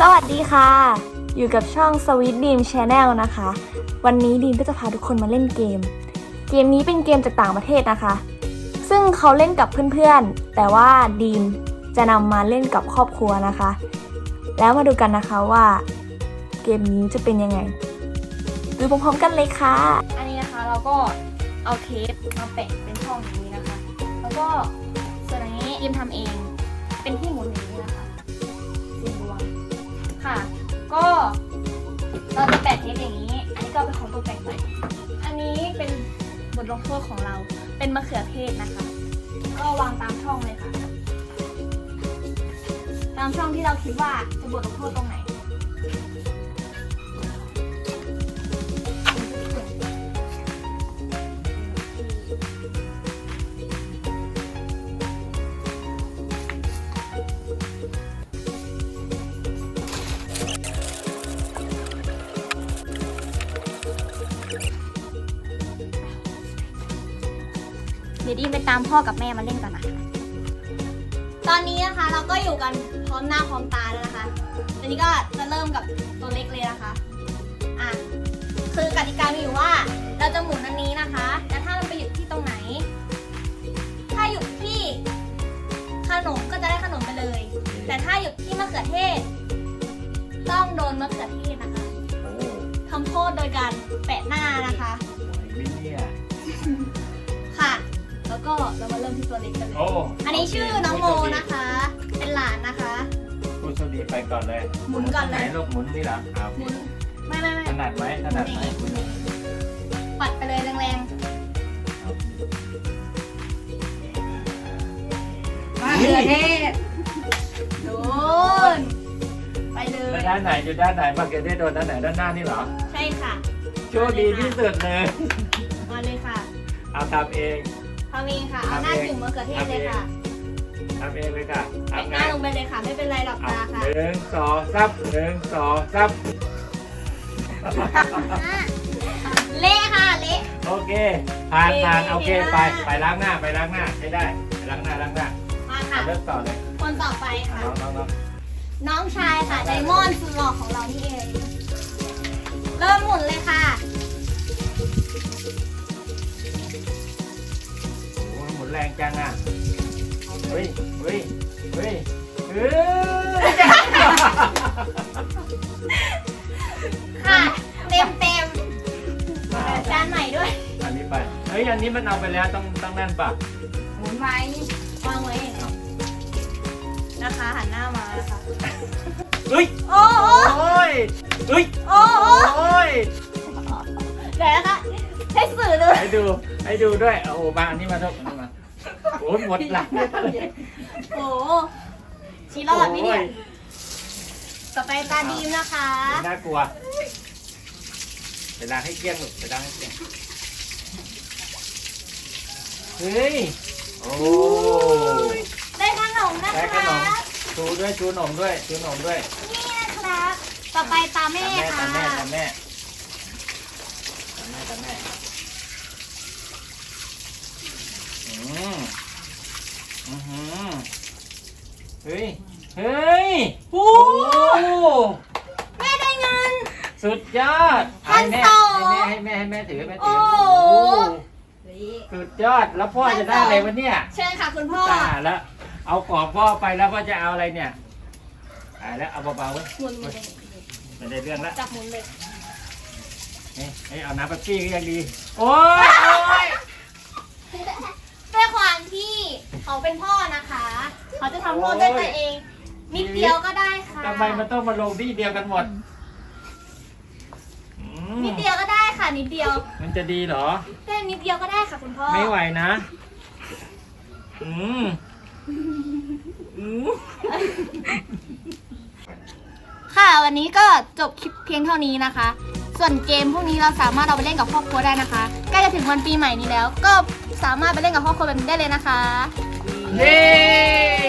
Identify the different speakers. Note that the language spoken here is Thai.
Speaker 1: สวัสดีค่ะ อยู่กับช่อง Sweet Dream Channel นะคะ วันนี้ดีมก็จะพาทุกคนมาเล่นเกม เกมนี้เป็นเกมจากต่างประเทศนะคะ ซึ่งเขาเล่นกับเพื่อนๆ แต่ว่าดีมจะนำมาเล่นกับครอบครัวนะคะ แล้วมาดูกันนะคะว่าเกมนี้จะเป็นยังไง ดูพร้อมๆกันเลยค่ะ อันนี้นะคะเราก็เอาเทปมาแปะเป็นช่องอย่างนี้นะคะ แล้วก็ส่วนอันนี้ดีมทำเอง เป็นที่หมุนอย่างนี้นะคะสีดวง ค่ะ ก็เราจะแปะเทปอย่างนี้ อันนี้ก็เป็นของตกแต่งไปอันนี้เป็นบทลงโทษของเรา เป็นมะเขือเทศนะคะ ก็วางตามช่องเลยค่ะ ตามช่องที่เราคิดว่าจะบทลงโทษตรงไหน เดี๋ยวดีมไปตามพ่อกับแม่มาเล่นก่อนนะคะตอนนี้นะคะเราก็อยู่กันพร้อมหน้าพร้อมตาแล้วนะคะตอนนี้ก็จะเริ่มกับตัวเล็กเลยนะคะ อะ คือกติกามีอยู่ว่า เราจะหมุนอันนี้นะคะแต่ถ้ามันไปหยุดที่ตรงไหน ถ้าหยุดที่ขนมก็จะได้ขนมไปเลย แต่ถ้าหยุดที่มะเขือเทศ ต้องโดนมะเขือเทศนะคะ
Speaker 2: โอ้
Speaker 1: ทำโทษโดยการแปะหน้านะคะ
Speaker 2: เรา
Speaker 1: มาเริ่มที่ตัวเล็กกันเลย
Speaker 2: โอ้
Speaker 1: อันนี้ชื่อน้องโมนะคะ เป็นหลานนะคะ
Speaker 2: ผู้โชคดีไปก่อนเลย
Speaker 1: หมุนก่อนเลย
Speaker 2: ไหนลูกหมุนนี่เหรอเอา
Speaker 1: หมุนไม่ไม่ไม่
Speaker 2: ถนัดไหมถนัดไหม
Speaker 1: ปัดไปเลยแรง
Speaker 3: มะเขือเทศ
Speaker 1: ๆโดนไปเล
Speaker 2: แล้ว
Speaker 1: ย
Speaker 2: ด้านไหนอยู่ด้านไหนมาเก็ตได้โดนด้านไหนด้านหน้านี่เหรอ
Speaker 1: ใช่ค่ะ
Speaker 2: โชคดีที่สุดเลย
Speaker 1: มาเลยค่ะ
Speaker 2: เอาทำเอง
Speaker 1: ทำเองค่ะ เอาหน้าจุ่มมะเขือเทศเลยค่ะ
Speaker 2: ทำเองเลยค่ะ
Speaker 1: แปะ
Speaker 2: ทำ
Speaker 1: ห
Speaker 2: ไง
Speaker 1: น้าลงไปเลยค่ะ ไม่เป็นไรหรอก
Speaker 2: เอา
Speaker 1: ตาค่ะ
Speaker 2: หนึ่งสองซับหนึ่งสองซับ
Speaker 1: เละค่ะเละ
Speaker 2: โอเคผ่านผ่าน
Speaker 1: โอ
Speaker 2: โอ
Speaker 1: เค
Speaker 2: เค
Speaker 1: โอเค
Speaker 2: ไป
Speaker 1: มาก
Speaker 2: ไปล้างหน้าไปล้างหน้าใช้ได้ไปล้างหน้าล้างหน้า
Speaker 1: มาค่ะ
Speaker 2: เอาเริ่มต่อเลย
Speaker 1: คนต่อไปค่ะ
Speaker 2: น้องน้องน้อง
Speaker 1: น้องชายค่ะไดมอนด์สุดหล่อของเรานี่เอง เริ่มหมุนเลยค่ะ
Speaker 2: แรงจังอะ เฮ้ย เฮ้ย เฮ้ยเฮ้ย
Speaker 1: ค่ะ เต็มเต็มจานใหม่ด้วย
Speaker 2: อันนี้ไป เฮ้ย อันนี้มันเอาไปแล้วต้องต้องนั่นปะ
Speaker 3: หมุนไว้
Speaker 1: วางไว้อย่างนี้นะคะหันหน้ามานะคะ
Speaker 2: เฮ้ย
Speaker 1: โอ้โห
Speaker 2: โอ้ยเฮ้ย
Speaker 1: โอ้โห
Speaker 2: โอ้ย
Speaker 1: เดี๋ยวนะคะให้สื่อดู
Speaker 2: ให้ดู ให้ดูด้วย โอ้โหมาอันนี้มาทุก อันนี้มาโอ้ยหมดหลัง
Speaker 1: โอ้โหชีรอดไหมเนี่ยต่อไปตาดีมนะคะ
Speaker 2: โอ้ยน่ากลัวไปล้างให้เกลี้ยงลูกไปล้างให้เกลี้ยงเฮ้ยโอ้
Speaker 1: ได้ขนมนะ
Speaker 2: ได้
Speaker 1: ค
Speaker 2: ขนม
Speaker 1: รับ
Speaker 2: ชูด้วยชูหนมด้วยชูหนมด้วย
Speaker 1: นี่นะครับ ต่อไปตาแม่
Speaker 2: ตาม
Speaker 1: ค่ะ
Speaker 2: แม่ตามแม่ตามแม่ตามแม่ตามแม่อืม อือหือเฮ้ย เฮ้ยโอ้โห
Speaker 1: แม่ได้เงิน
Speaker 2: สุดยอด
Speaker 1: พัน
Speaker 2: ให้แม่
Speaker 1: สอง
Speaker 2: ให้แม่ให้แม่ให้แม่ถือให้แม่ถื
Speaker 1: โอ้
Speaker 2: อ
Speaker 1: โห
Speaker 2: โอ้สุดยอดแล้วพ่อจะได้อะไรวะเนี่ย
Speaker 1: เชิญค่ะคุณพ่อ
Speaker 2: ตายแล้วเอากรอบพ่อไปแล้วพ่อจะเอาอะไรเนี่ยตายแล้วเอาเบาๆเว้ย
Speaker 1: หมุนหมุนเลย
Speaker 2: ไม่ได้เรื่องแล้ว
Speaker 1: จับหมุนเลย
Speaker 2: นี่ให้เอาน้ำเป๊ปซี่ก็ยังดี โอ้ยโอ้ย
Speaker 1: ด้วยความที่เขาเป็นพ่อนะคะ เขาจะทำโทษด้วยตัวเอง นิดเดียวก็ได้ค่ะ
Speaker 2: ทำไมมันต้องมาลงที่เดียวกันหมดอืม
Speaker 1: นิดเดียวก็ได้ค่ะนิดเดียว
Speaker 2: มันจะดีเหรอ
Speaker 1: แค่นิดเดียวก็ได้ค่ะคุณพ่อ
Speaker 2: ไม่ไหวนะ อืมอืม
Speaker 1: ค่ะวันนี้ก็จบคลิปเพียงเท่านี้นะคะ ส่วนเกมพวกนี้เราสามารถเอาไปเล่นกับครอบครัวได้นะคะใกล้จะถึงวันปีใหม่นี้แล้ว ก็สามารถไปเล่นกับครอบครัวแบบนี้ได้เลยนะคะ
Speaker 2: เย้